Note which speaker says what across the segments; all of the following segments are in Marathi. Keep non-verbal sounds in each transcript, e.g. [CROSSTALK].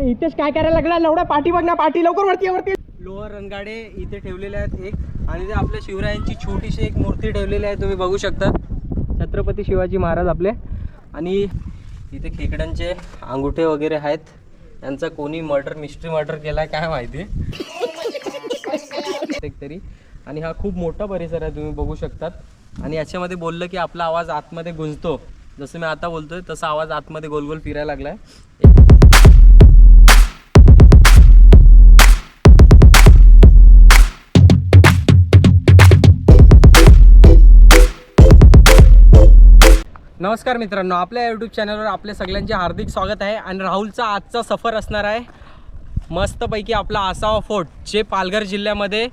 Speaker 1: अरे इथेच काय करायला लागला? लवडा पाठी बघ ना पाठी लवकर वरती वरती. लोअर रणगाडे इथे ठेवलेले आहेत एक. आणि ते आपल्या शिवरायांची छोटीशी एक मूर्ती ठेवलेली आहे तुम्ही बघू शकता. छत्रपती शिवाजी महाराज आपले. आणि इथे खेकड्यांचे अंगुठे वगैरे आहेत. यांचा कोणी मर्डर मिस्ट्री मर्डर केलाय काय माहिती? तरी आणि हा खूप मोठा परिसर आहे तुम्ही बघू शकतात. आणि याच्यामध्ये बोललं की आपला आवाज आतमध्ये गुंजतो. जसं मी आता बोलतोय तसा आवाज आतमध्ये गोल गोल फिरायला लागलाय. नमस्कार मित्रांनो आपल्या यूट्यूब चॅनलवर आपल्या सगळ्यांचे हार्दिक स्वागत आहे आणि राहुलचा आजचा सफर असणार आहे. मस्तपैकी आपला आसावा फोर्ट जे पालघर जिल्ह्यामध्ये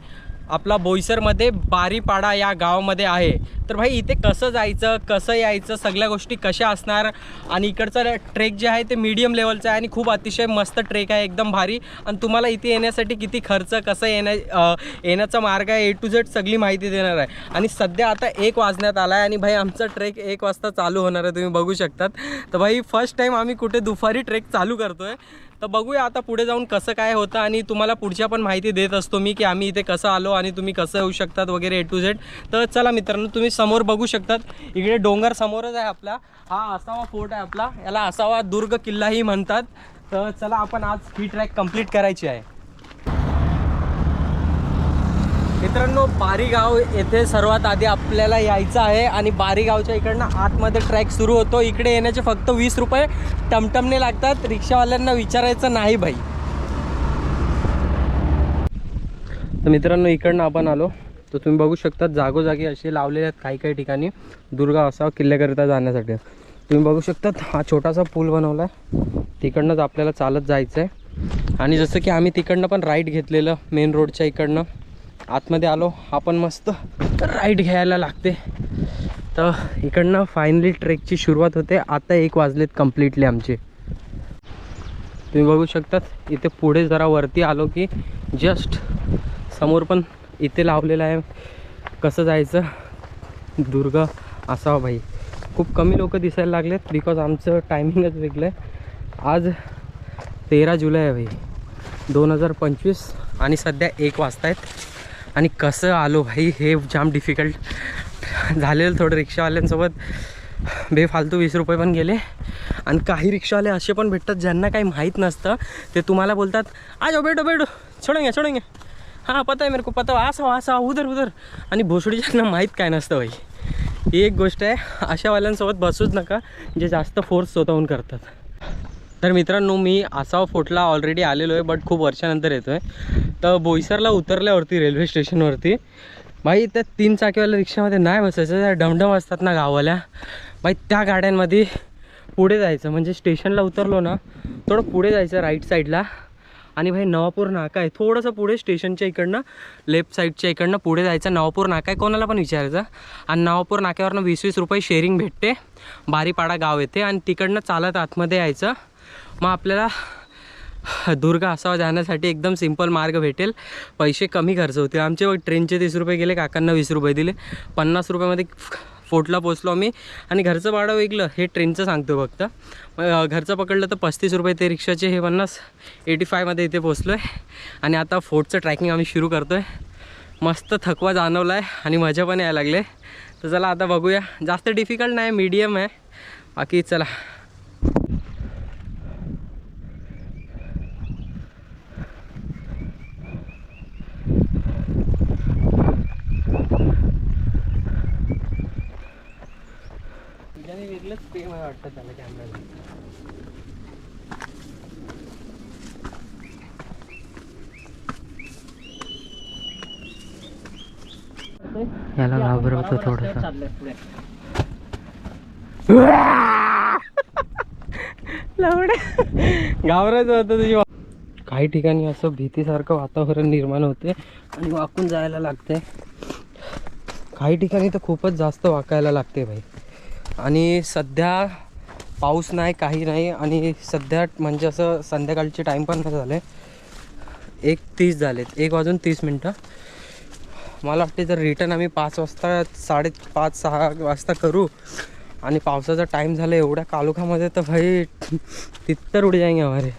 Speaker 1: आपला बोईसरमध्ये बारीपाडा या गावामध्ये आहे. तर भाई इथे कसं जायचं कसं यायचं सगळ्या गोष्टी कशा असणार? आणि इकडचं ट्रेक जे आहे ते मीडियम लेवलचं आहे आणि खूप अतिशय मस्त ट्रेक आहे एकदम भारी. आणि तुम्हाला इथे येण्यासाठी किती खर्च कसं येण्या येण्याचा मार्ग आहे ए टू झेड सगळी माहिती देणार आहे. आणि सध्या आता एक वाजण्यात आला आहे आणि भाई आमचा ट्रेक एक वाजता चालू होणार आहे तुम्ही बघू शकतात. तर भाई फर्स्ट टाईम आम्ही कुठे दुपारी ट्रेक चालू करतो आहे तर बघूया आता पुढे जाऊन कसं काय होतं आणि तुम्हाला पुढच्या पण माहिती देत असतो मी की आम्ही इथे कसं आलो आणि तुम्ही कसं येऊ शकतात वगैरे ए टू झेड तर चला मित्रांनो तुम्ही समोर बघू शकतात. इकडे डोंगर समोरच आहे आपला. हा असावा फोर्ट आहे आपला. याला असावा दुर्ग किल्लाही म्हणतात. तर चला आपण आज ही ट्रॅक कंप्लीट करायची आहे. मित्रांनो बारीगाव येथे सर्वात आधी आपल्याला यायचं आहे आणि बारीगावच्या इकडनं आतमध्ये ट्रॅक सुरू होतो. इकडे येण्याचे फक्त वीस रुपये टमटमने लागतात. रिक्षावाल्यांना विचारायचं नाही भाई. तर मित्रांनो इकडनं आपण आलो. तर तुम्ही बघू शकता जागोजागी असे लावलेले आहेत काही काही ठिकाणी. दुर्गा असा किल्ल्याकरिता जाण्यासाठी. तुम्ही बघू शकतात हा छोटासा पूल बनवला आहे. तिकडनंच आपल्याला चालत जायचं आहे आणि जसं की आम्ही तिकडनं पण राईट घेतलेलं मेन रोडच्या इकडनं. आतमध्ये आलो आपण मस्त राईट घ्यायला लागते. तर इकडनं फायनली ट्रेकची सुरुवात होते. आता एक वाजलेत कम्प्लिटली आमचे. तुम्ही बघू शकतात इथे पुढे जरा वरती आलो की जस्ट समोर पण इथे लावलेलं आहे. कसं जायचं? दुर्ग असावा भाई. खूप कमी लोक दिसायला लागलेत बिकॉज आमचं टायमिंगच वेगळं आहे. आज तेरा जुलै आहे भाई. दोन हजार पंचवीस आणि सध्या एक वाजता आहेत आणि कसं आलो भाई हे जाम डिफिकल्ट झालेलं थोडं रिक्षावाल्यांसोबत. बेफालतू वीस रुपये पण गेले. आणि काही रिक्षावाले असे पण भेटतात ज्यांना काही माहीत नसतं. ते तुम्हाला बोलतात आज जाओ बैठो बैठो छोडेंगे हां पता आहे मेरे को पता असं असं उधर उधर. आणि भोसडीच्यांना माहीत काय नसतं भाई. ही एक गोष्ट आहे अशावाल्यांसोबत बसूच नका जे जास्त फोर्स स्वतःहून करतात. तर मित्रांनो मी आसाव फोर्टला ऑलरेडी आलेलो आहे बट खूप वर्षानंतर येतो आहे तर बोईसरला उतरल्यावरती रेल्वे स्टेशनवरती भाई त्या तीन चाकीवाल्या रिक्षामध्ये नाही बसायचं त्या डमडम असतात ना गावाला भाई त्या गाड्यांमध्ये पुढे जायचं म्हणजे स्टेशनला उतरलो ना थोडं पुढे जायचं राईट साईडला आणि भाई नवापूर नाका आहे. थोडंसं पुढे स्टेशनच्या इकडनं लेफ्ट साईडच्या इकडनं पुढे जायचं. नवापूर नाका आहे कोणाला पण विचारायचं. आणि नवापूर नाक्यावरनं वीस वीस रुपये शेअरिंग भेटते. बारीपाडा गाव येते. आणि तिकडनं चालत आतमध्ये यायचं. मग आपल्याला दुर्गा असावा जाण्यासाठी एकदम सिंपल मार्ग भेटेल. पैसे कमी खर्च होतील. आमचे ट्रेनचे तीस रुपये गेले काकांना वीस रुपये दिले. पन्नास रुपयामध्ये फोर्टला पोचलो आम्ही. आणि घरचं भाडं वेगळं हे ट्रेनचं सांगतो फक्त. मग घरचं पकडलं तर पस्तीस रुपये ते रिक्षाचे हे पन्नास. एटी फायमध्ये इथे पोचलो आहे आणि आता फोर्टचं ट्रॅकिंग आम्ही सुरू करतो आहे मस्त थकवा जाणवला आहे आणि मजा पण यायला लागले. तर चला आता बघूया. जास्त डिफिकल्ट नाही मीडियम आहे. बाकी चला. वेगळंच प्रेम आहे वाटतं त्याला कॅमेरा याला घाबरवतो थोडस. घाबरायचं होतं तुझी काही ठिकाणी असं भीतीसारखं वातावरण निर्माण होते आणि वाकून जायला लागते काही ठिकाणी तर खूपच जास्त वाकायला लागते भाई. आणि सध्या पाऊस नाही काही नाही आणि सध्या म्हणजे असं संध्याकाळचे टाईम पण नाही झाले एक तीस झालेत. एक वाजून तीस मिनटं. मला वाटते जर रिटर्न आम्ही पाच वाजता साडे पाच सहा वाजता करू आणि पावसाचा टाईम झाला एवढ्या कालुखामध्ये तर भाई तिथतर उडी जाएंगे हमारे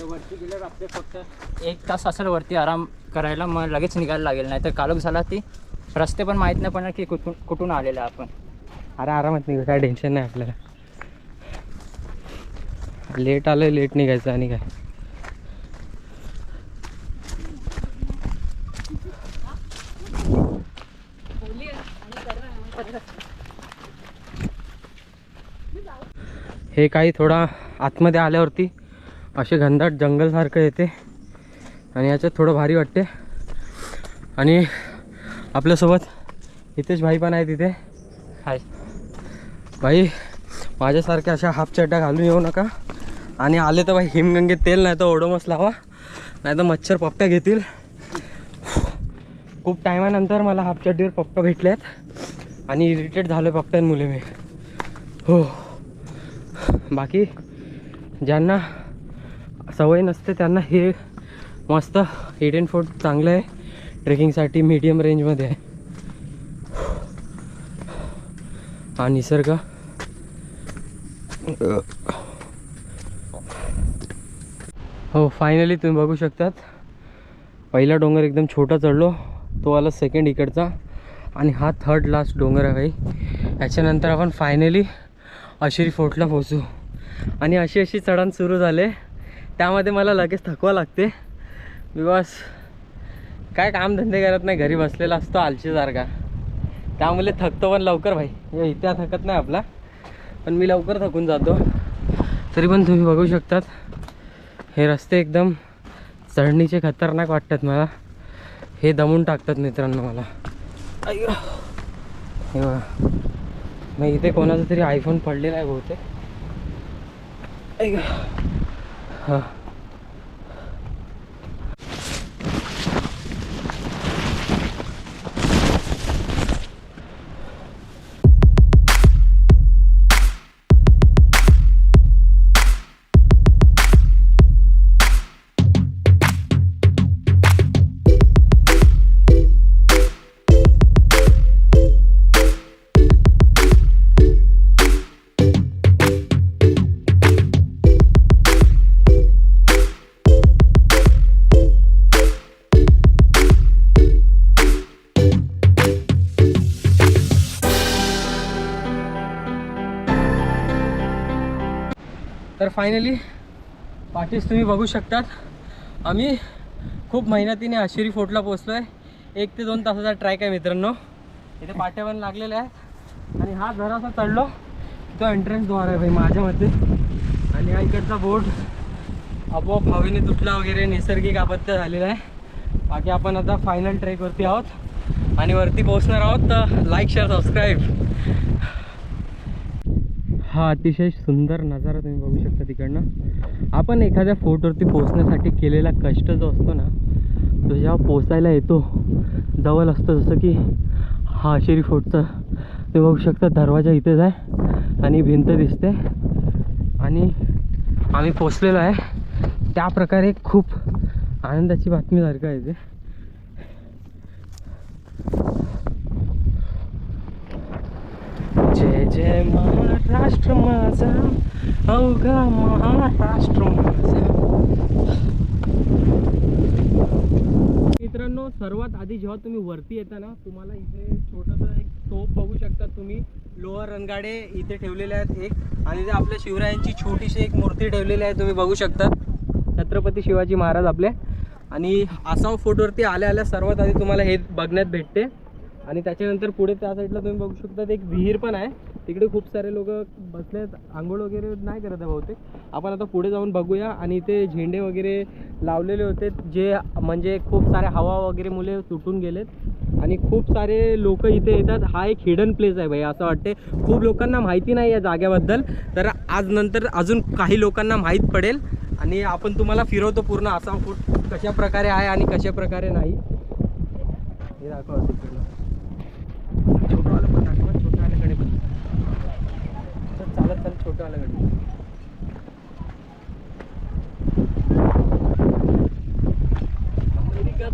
Speaker 2: वरती गेल्यावर आपले फक्त एक तास असेल वरती आराम करायला मग लगेच निघायला लागेल नाही तर कालोख झाला ती. रस्ते पण माहीत नाही पडणार की कुठून कुठून आलेलं आपण.
Speaker 1: अरे आरामात निघू काय टेन्शन नाही आपल्याला. लेट आलं लेट निघायचं आणि काय. हे काही थोडा आतमध्ये आल्यावरती असे घनदाट जंगलसारखं येते. आणि याच्यात थोडं भारी वाटते. आणि आपल्यासोबत हितेश भाई पण आहे तिथे
Speaker 2: हाय.
Speaker 1: भाई माझ्यासारख्या अशा हाफ चड्ड्या घालून येऊ नका. आणि आले तर भाई हिमगंगेत तेल नाही तर ओडोमस लावा. नाही तर मच्छर पप्प्या घेतील. खूप टायमानंतर मला हाफ चड्डीवर पप्पा भेटले आहेत आणि इरिटेट झालो पप्प्यांमुळे मी. हो. बाकी ज्यांना सवय नसते त्यांना हे मस्त हिडन फोर्ट चांगलं आहे. ट्रेकिंगसाठी मीडियम रेंजमध्ये आहे. हा निसर्ग. हो फायनली तुम्ही बघू शकतात. पहिला डोंगर एकदम छोटा चढलो. तो आला सेकंड इकडचा. आणि हा थर्ड लास्ट डोंगर आहे भाई. याच्यानंतर आपण फायनली अशिरी फोर्टला पोचू आणि अशी अशी चढण सुरू झाले. त्यामध्ये मला लगेच थकवा लागते. बिकॉज काय कामधंदे करत नाही घरी बसलेला असतो आलशीसारखा त्यामुळे थकतो पण लवकर भाई. हे इथे थकत नाही आपला. पण मी लवकर थकून जातो. तरी पण तुम्ही बघू शकतात. हे रस्ते एकदम चढणीचे खतरनाक वाटतात मला. हे दमून टाकतात मित्रांनो मला. अय्यो. हे बघा. मग इथे कोणाचा तरी आयफोन पडलेला आहे बहुतेक. अय्यो. हां. तर फायनली पाठीस तुम्ही बघू शकतात आम्ही खूप मेहनतीने आशिरी फोर्टला पोचलो आहे एक ते दोन तासाचा ट्रॅक आहे मित्रांनो. इथे पाट्या पण लागलेल्या आहेत. आणि हा जरासा चढलो तो एंट्रन्स द्वार आहे भाई माझ्या मते. आणि हा इकडचा बोर्ड आपोआप हवेने तुटला वगैरे नैसर्गिक आपत्त्या झालेला आहे. बाकी आपण आता फायनल ट्रेकवरती आहोत. आणि वरती पोहोचणार आहोत तर लाईक शेअर सबस्क्राईब हा अतिशय सुंदर नजारा तुम्ही बघू शकता तिकडनं. आपण एखाद्या फोर्टवरती पोचण्यासाठी केलेला कष्ट जो असतो ना तो जेव्हा पोचायला येतो जवळ असतो जसं की हा शेरी फोर्टचा तुम्ही बघू शकता दरवाजा इथेच आहे आणि भिंत दिसते. आणि आम्ही पोचलेलो आहे. त्या प्रकारे खूप आनंदाची बातमी सारखं आहे ते जय जय महाराष्ट्र माझा अवघा महाराष्ट्र माझा. मित्रांनो सर्वात आधी जेव्हा तुम्ही वरती येता ना तुम्हाला इथे छोटंसं एक तोप बघू शकता तुम्ही. लोअर रणगाडे इथे ठेवलेले आहेत एक आणि ते आपल्या शिवरायांची छोटीशी एक मूर्ती ठेवलेली आहे तुम्ही बघू शकता. छत्रपती शिवाजी महाराज आपले. आणि आसाव फोर्टवरती आल्या आल्या सर्वात आधी तुम्हाला हे बघण्यात भेटते. आणि त्याच्यानंतर पुढे त्या साईडला तुम्ही बघू शकता एक विहीर पण आहे. तिकडे खूप सारे लोक बसले आहेत आंघोळ वगैरे नाही करत आहे बहुतेक. आपण आता पुढे जाऊन बघूया. आणि इथे झेंडे वगैरे लावलेले होते जे म्हणजे खूप सारे हवा वगैरे मुले तुटून गेलेत. आणि खूप सारे लोक इथे येतात. हा एक हिडन प्लेस आहे भाई असं वाटते खूप लोकांना माहिती नाही या जाग्याबद्दल तर आज नंतर अजून काही लोकांना माहीत पडेल. आणि आपण तुम्हाला फिरवतो पूर्ण आसाम फूड कशा प्रकारे आहे आणि कशा प्रकारे नाही. हे दाखवा तिकडनं छोटंवालं पण दाखवा छोटंवाल्याकडे पण तर चालत चालत छोटंवाल्याकडे अमेरिका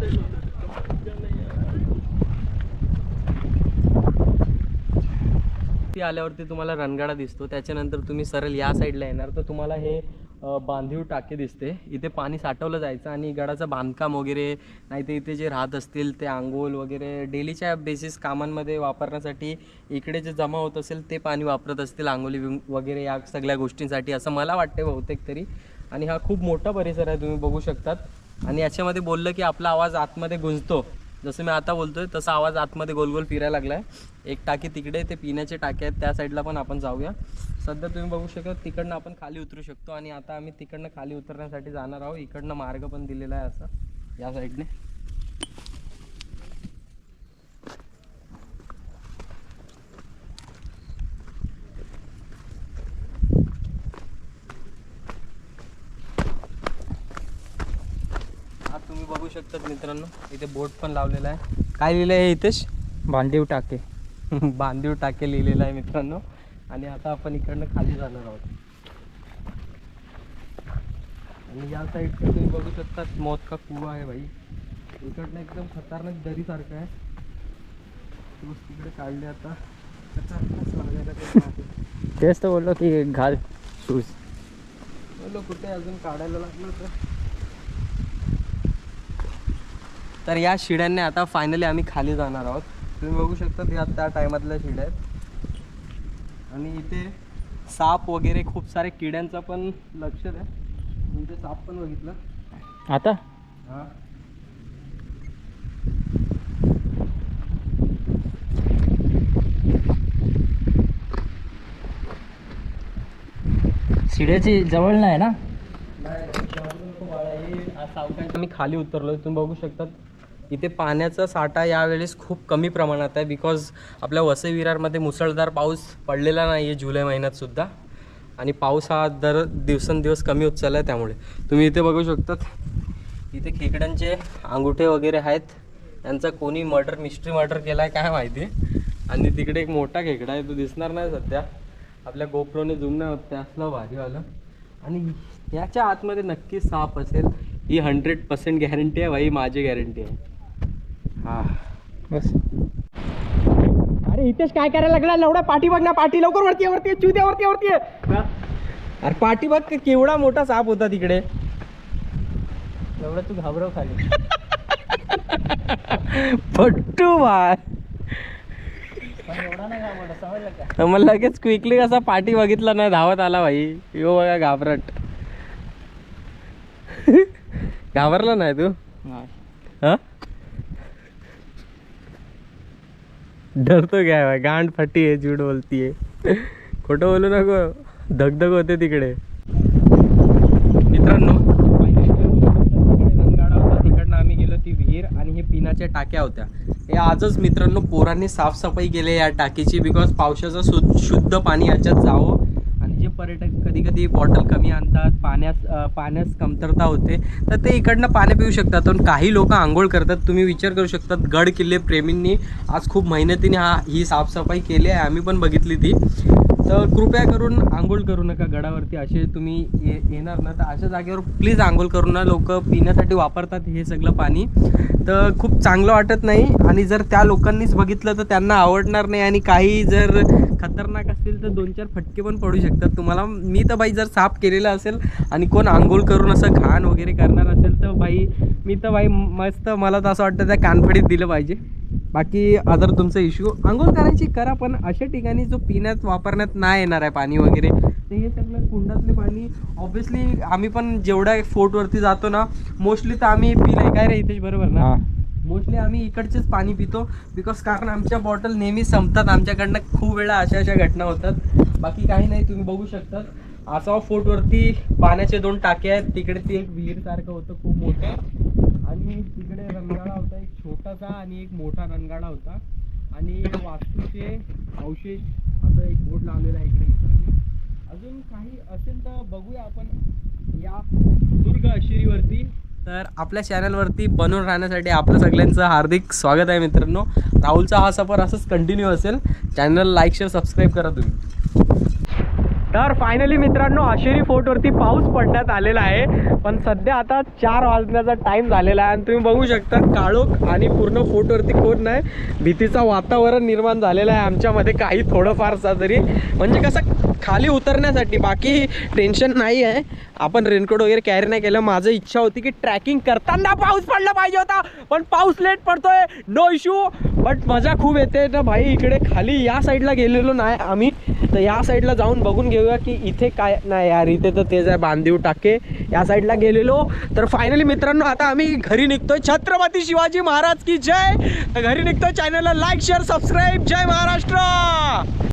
Speaker 1: ती आल्यावरती तुम्हाला रणगाडा दिसतो. त्याच्यानंतर तुम्ही सरळ या साईडला येणार. तर तुम्हाला हे बांधीव टाके दिसते. इथे पाणी साठवलं जायचं आणि गडाचं बांधकाम वगैरे नाही इथे जे राहत असतील ते आंघोळ वगैरे डेलीच्या बेसिस कामांमध्ये वापरण्यासाठी इकडे जे जमा होत असेल ते पाणी वापरत असतील आंघोळी वगैरे या सगळ्या गोष्टींसाठी असं मला वाटते बहुतेक तरी. आणि हा खूप मोठा परिसर आहे तुम्ही बघू शकतात. आणि याच्यामध्ये बोललं की आपला आवाज आतमध्ये गुंजतो. जसं मी आता बोलतोय तसा आवाज आतमध्ये गोल गोल फिरायला आहे एक टाकी तिकडे ते पिण्याचे टाके आहेत त्या साईडला पण आपण जाऊया. सध्या तुम्ही बघू शकता तिकडनं आपण खाली उतरू शकतो आणि आता आम्ही तिकडनं खाली उतरण्यासाठी जाणार आहोत. इकडनं मार्ग पण दिलेला आहे असा या साईडने हा तुम्ही बघू शकतात मित्रांनो इथे बोट पण लावलेला आहे. काय लिहिलं आहे इथेच
Speaker 2: भांडीव टाके. [LAUGHS]
Speaker 1: बांधीव टाके लिहिलेला आहे मित्रांनो. आणि आता आपण इकडनं खाली जाणार आहोत. आणि या साईडचं तुम्ही बघू शकतात मौत का कुवा आहे भाई. इकडनं एकदम खतरनाक दरीसारखं आहे. तोच तिकडे काढले आता. खतरनाक.
Speaker 2: तेच तर बोललो की घाल शूज.
Speaker 1: बोलो कुठे अजून काढायला लागलं तर तर या शिड्यांनी आता फायनली आम्ही खाली जाणार आहोत. तुम्ही बघू शकता या त्या टायमातल्या शिड्या आहेत. आणि इथे साप वगैरे खूप सारे किड्यांचा पण लक्ष आहे इथे साप पण बघितलं.
Speaker 2: आता?
Speaker 1: हा.
Speaker 2: शिड्याची जवळ नाही ना?
Speaker 1: आम्ही खाली उतरलो तुम्ही बघू शकतात. इथे पाण्याचा साठा यावेळेस खूप कमी प्रमाणात आहे बिकॉज आपल्या वसई विरारमध्ये मुसळधार पाऊस पडलेला नाही आहे जुलै महिन्यातसुद्धा आणि पाऊस हा दर दिवसेंदिवस कमी होत चालला आहे त्यामुळे. तुम्ही इथे बघू शकतात. इथे खेकड्यांचे अंगुठे वगैरे आहेत. त्यांचा कोणी मर्डर मिस्ट्री मर्डर केला आहे काय माहिती? आणि तिकडे एक मोठा खेकडा आहे तो दिसणार नाही सध्या. आपल्या गोप्रोने झूम होत्या. होत ते भारीवालं आणि याच्या आतमध्ये नक्की साप असेल ही हंड्रेड पर्सेंट गॅरंटी आहे भाई माझी गॅरंटी आहे. हा.
Speaker 2: बस.
Speaker 1: अरे इथेच काय करायला लागला? लवडा पाठी बघ ना पाठी लवकर वरती वरती आहे, चू द्या वरती वरती. अरे पाठी बघ की केवढा मोठा साप होता तिकडे.
Speaker 2: एवढं तू घाबरव खाली.
Speaker 1: पट्टू बाय
Speaker 2: नाही
Speaker 1: मग लगेच क्विकली कसा पाठी बघितला ना धावत आला भाई. यो बघा घाबरट. घाबरला नाही तू?
Speaker 2: नाही.
Speaker 1: हा? डरतो काय भाई। गांड फाटी आहे झूट बोलती आहे खोटं बोलू नको धगधग होते तिकडे। मित्रांनो तिकडनं आम्ही गेलो ती विहीर आणि हे पिण्याच्या टाक्या होत्या. हे आजच मित्रांनो पोरांनी साफसफाई केली या टाकीची बिकॉज पावसाचं शु शुद्ध पाणी याच्यात जावं. आणि जे पर्यटक कधी कधी बॉटल कमी आणतात पाण्यास पाण्यास कमतरता होते. तर ते इकडनं पाणी पिऊ शकतात. पण काही लोक आंघोळ करतात. तुम्ही विचार करू शकतात गड किल्ले प्रेमींनी आज खूप मेहनतीने हा ही साफसफाई केली आहे. आम्ही पण बघितली ती. तर कृपया करून आंघोळ करू नका गडावरती. असे तुम्ही ये येणार ना तर अशा जागेवर प्लीज आंघोळ करू ना. लोक पिण्यासाठी वापरतात हे सगळं पाणी. तर खूप चांगलं वाटत नाही. आणि जर त्या लोकांनीच बघितलं तर त्यांना आवडणार नाही. आणि काही जर खतरनाक असतील तर दोन चार फटके पण पडू शकतात. तुम्हाला मी तर बाई जर साफ केलेला असेल आणि कोण आंघोळ करून असं घाण वगैरे करणार असेल तर बाई मी तर बाई मस्त मला तर असं वाटतं त्या कानफडीत दिलं पाहिजे. बाकी अदर तुमचा इश्यू आंघोळ करायची करा पण अशा ठिकाणी जो पिण्यात वापरण्यात नाही येणार आहे पाणी वगैरे तर हे सगळं कुंडातले पाणी ऑब्व्हियसली आम्ही पण जेवढ्या फोर्टवरती जातो ना मोस्टली तर आम्ही पिलंय काय रे इथेच बरोबर ना? मोस्टली आम्ही इकडचेच पाणी पितो बिकॉज कारण आमच्या बॉटल नेहमी संपतात. आमच्याकडनं खूप वेळा अशा अशा घटना होतात. बाकी काही नाही तुम्ही बघू शकतात. आसाव फोर्टवरती पाण्याचे दोन टाके आहेत. तिकडे ते एक विहीरसारखं होतं खूप मोठं. आणि तिकडे रणगाडा होता एक छोटासा आणि एक मोठा रणगाडा होता. आणि वास्तूचे अवशेष असं एक बोर्ड लावलेला आहे इकडे इकडे. अजून काही असेल तर बघूया आपण या दुर्ग अशेरीवरती तर आपल्या चॅनलवरती बनून राहण्यासाठी आपलं सगळ्यांचं हार्दिक स्वागत आहे मित्रांनो. राहुलचा हा सफर असंच कंटिन्यू असेल. चॅनल लाईक शेअर सबस्क्राईब करा तुम्ही. तर फायनली मित्रांनो आशेरी फोर्टवरती पाऊस पडण्यात आलेला आहे. पण सध्या आता चार वाजण्याचा टाइम झालेला आहे. आणि तुम्ही बघू शकता काळोख आणि पूर्ण फोर्टवरती कोण नाही. भीतीचं वातावरण निर्माण झालेलं आहे आमच्यामध्ये काही थोडंफारसा तरी. म्हणजे कसं खाली उतरण्यासाठी बाकी टेन्शन नाही आहे. आपण रेनकोट वगैरे कॅरी नाही केलं. माझं इच्छा होती की ट्रॅकिंग करताना पाऊस पडला पाहिजे होता. पण पाऊस लेट पडतोय. नो इश्यू बट मजा खूप येते. तर भाई इकडे खाली या साईडला गेलेलो नाही आम्ही. तर या साईडला जाऊन बघून घेऊया की इथे काय नाही यार इथे तर तेच आहे बांधीव टाके. या साईडला गेलेलो. तर फायनली मित्रांनो आता आम्ही घरी निघतोय. छत्रपती शिवाजी महाराज की जय. तर घरी निघतोय. चॅनलला लाईक शेअर सबस्क्राईब जय महाराष्ट्र!